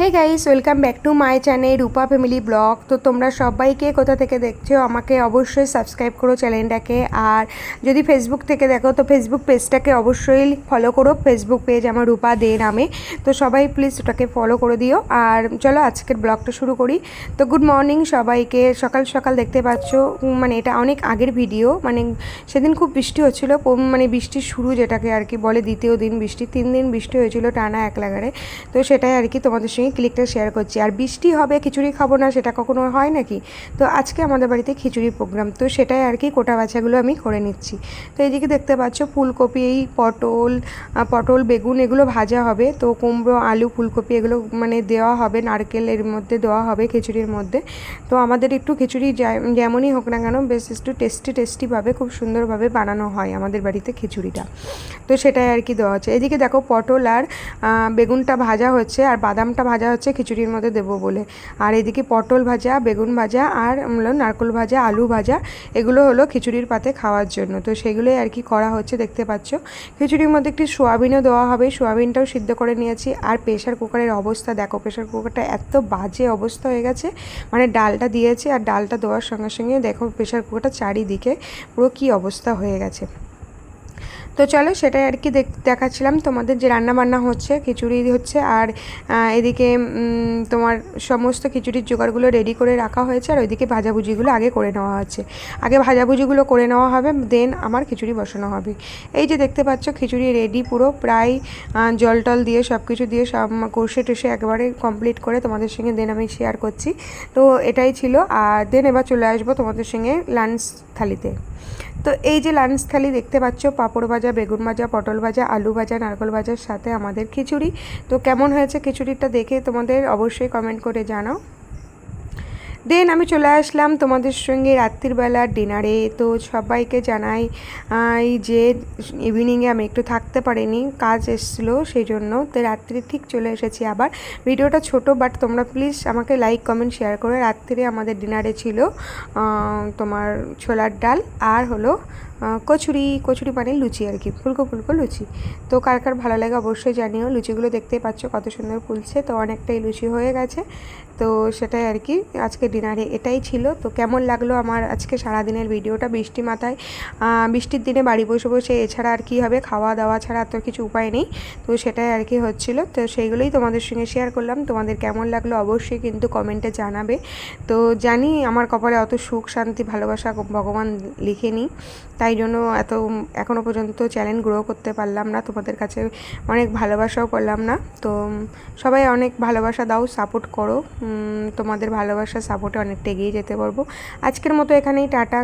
Hey guys welcome back to my channel Rupa family vlog তো তোমরা সবাইকে কোথা থেকে দেখছ, আমাকে অবশ্যই সাবস্ক্রাইব করো চ্যানেলটাকে আর যদি ফেসবুক থেকে দেখো, তো ফেসবুক পেজটাকে অবশ্যই ফলো করো। ফেসবুক পেজ আমার রূপা দে নামে। তো সবাই প্লিজ ওটাকে ফলো করে দিও। আর চলো আজকের ব্লগটা শুরু করি। তো গুড মর্নিং সবাইকে। সকাল সকাল দেখতে পাচ্ছ মানে এটা অনেক আগের ভিডিও মানে সেদিন খুব বৃষ্টি হচ্ছিল মানে বৃষ্টির শুরু যেটাকে আর কি বলে, দ্বিতীয় দিন বৃষ্টি, তিন দিন বৃষ্টি হয়েছিল টানা এক লাগারে। তো সেটাই আর কি তোমাদের সঙ্গে ক্লিকটা শেয়ার করছি। আর বৃষ্টি হবে, খিচুড়ি খাব না, সেটা কখনো হয় নাকি? তো আজকে আমাদের বাড়িতে খিচুড়ি প্রোগ্রাম তো সেটাই আর কি কোটা বাছাগুলো আমি করে নিচ্ছি। তো এইদিকে দেখতে পাচ্ছ ফুলকপি, এই পটল পটল, বেগুন, এগুলো ভাজা হবে। তো কুমড়ো, আলু, ফুলকপি, এগুলো মানে দেওয়া হবে নারকেল এর মধ্যে দেওয়া হবে খিচুড়ির মধ্যে। তো আমাদের একটু খিচুড়ি যেমনই হোক না কেন, বেশ একটু টেস্টি টেস্টিভাবে খুব সুন্দরভাবে বানানো হয় আমাদের বাড়িতে খিচুড়িটা। তো সেটাই আর কি দেওয়া হচ্ছে। এদিকে দেখো পটল আর বেগুনটা ভাজা হচ্ছে, আর বাদামটা ভাজা হচ্ছে, খিচুড়ির মধ্যে দেবো বলে। আর এদিকে পটল ভাজা, বেগুন ভাজা আর নারকেল ভাজা, আলু ভাজা, এগুলো হলো খিচুড়ির পাতে খাওয়ার জন্য। তো সেগুলোই আর কি করা হচ্ছে, দেখতে পাচ্ছ। খিচুড়ির মধ্যে একটি সোয়াবিনও দেওয়া হবে। সোয়াবিনটাও সিদ্ধ করে নিয়েছি। আর প্রেশার কুকারের অবস্থা, দেখো প্রেশার কুকারটা এত বাজে অবস্থা হয়ে গেছে। মানে ডালটা দিয়েছে আর ডালটা দেওয়ার সঙ্গে সঙ্গে দেখো প্রেশার কুকারটা চারিদিকে পুরো কী অবস্থা হয়ে গেছে। তো চলো সেটাই আর কি দেখ- দেখাচ্ছিলাম। তোমাদের যে রান্না বান্না হচ্ছে, খিচুড়ি হচ্ছে, আর এদিকে তোমার সমস্ত খিচুড়ির জোগাড়গুলো রেডি করে রাখা হয়েছে, আর ওইদিকে ভাজাভুজিগুলো আগে করে নেওয়া হচ্ছে। আগে ভাজাভুজিগুলো করে নেওয়া হবে দেন আমার খিচুড়ি বসানো হবে। এই যে দেখতে পাচ্ছ, খিচুড়ি রেডি পুরো, প্রায় জল টল দিয়ে সব কিছু দিয়ে, সব কষে টষে একবারে কমপ্লিট করে তোমাদের সঙ্গে দেন আমি শেয়ার করছি। তো এটাই ছিল, আর দেন এবার চলে আসব তোমাদের সঙ্গে লাঞ্চ থালিতে। তো এই যে লাঞ্চ থালি দেখতে পাচ্ছ, পাঁপড় ভাজা, বেগুন ভাজা, পটল ভাজা, আলু ভাজা, নারকল ভাজার সাথে আমাদের খিচুড়ি। তো কেমন হয়েছে খিচুড়িটা দেখে তোমাদের অবশ্যই কমেন্ট করে জানাও। দেন আমি চলে আসলাম তোমাদের সঙ্গে রাত্রিবেলার ডিনারে। তো সবাইকে জানাই যে ইভিনিংয়ে আমি একটু থাকতে পারিনি, কাজ এসছিলো সেই জন্য তো রাত্রি ঠিক চলে এসেছি আবার। ভিডিওটা ছোট বাট তোমরা প্লিজ আমাকে লাইক কমেন্ট শেয়ার করে রাত্রিরে আমাদের ডিনারে ছিল তোমার ছোলার ডাল আর হলো কচুরি কচুরি মানে লুচি আর কি, ফুলকো ফুলকো লুচি। তো কার কার ভালো লাগে অবশ্যই জানিও। লুচিগুলো দেখতেই পাচ্ছ কত সুন্দর ফুলছে। তো অনেকটাই লুচি হয়ে গেছে। তো সেটাই আর কি, আজকে ডিনারে, এটাই ছিল। তো কেমন লাগল আমার আজকে সারাদিনের ভিডিওটা বৃষ্টি মাথায়? বৃষ্টির দিনে বাড়ি বসে বসে এছাড়া আর কি হবে? খাওয়া দাওয়া ছাড়া আর তো কিছু উপায় নেই। তো সেটাই আর কি হচ্ছিল। তো সেইগুলোই তোমাদের সঙ্গে শেয়ার করলাম। তোমাদের কেমন লাগল অবশ্যই কিন্তু কমেন্টে জানাবে। তো জানি আমার কপালে অত সুখ, শান্তি, ভালোবাসা ভগবান লিখেনি। তাই জন্য এত এখনও পর্যন্ত চ্যানেল গ্রো করতে পারলাম না। তোমাদের কাছে অনেক ভালোবাসাও করলাম না। তো সবাই অনেক ভালোবাসা দাও সাপোর্ট করো। তোমাদের ভালোবাসা সাপোর্টে অনেকটা এগিয়ে যেতে পারব। আজকের মতো এখানেই টাটা।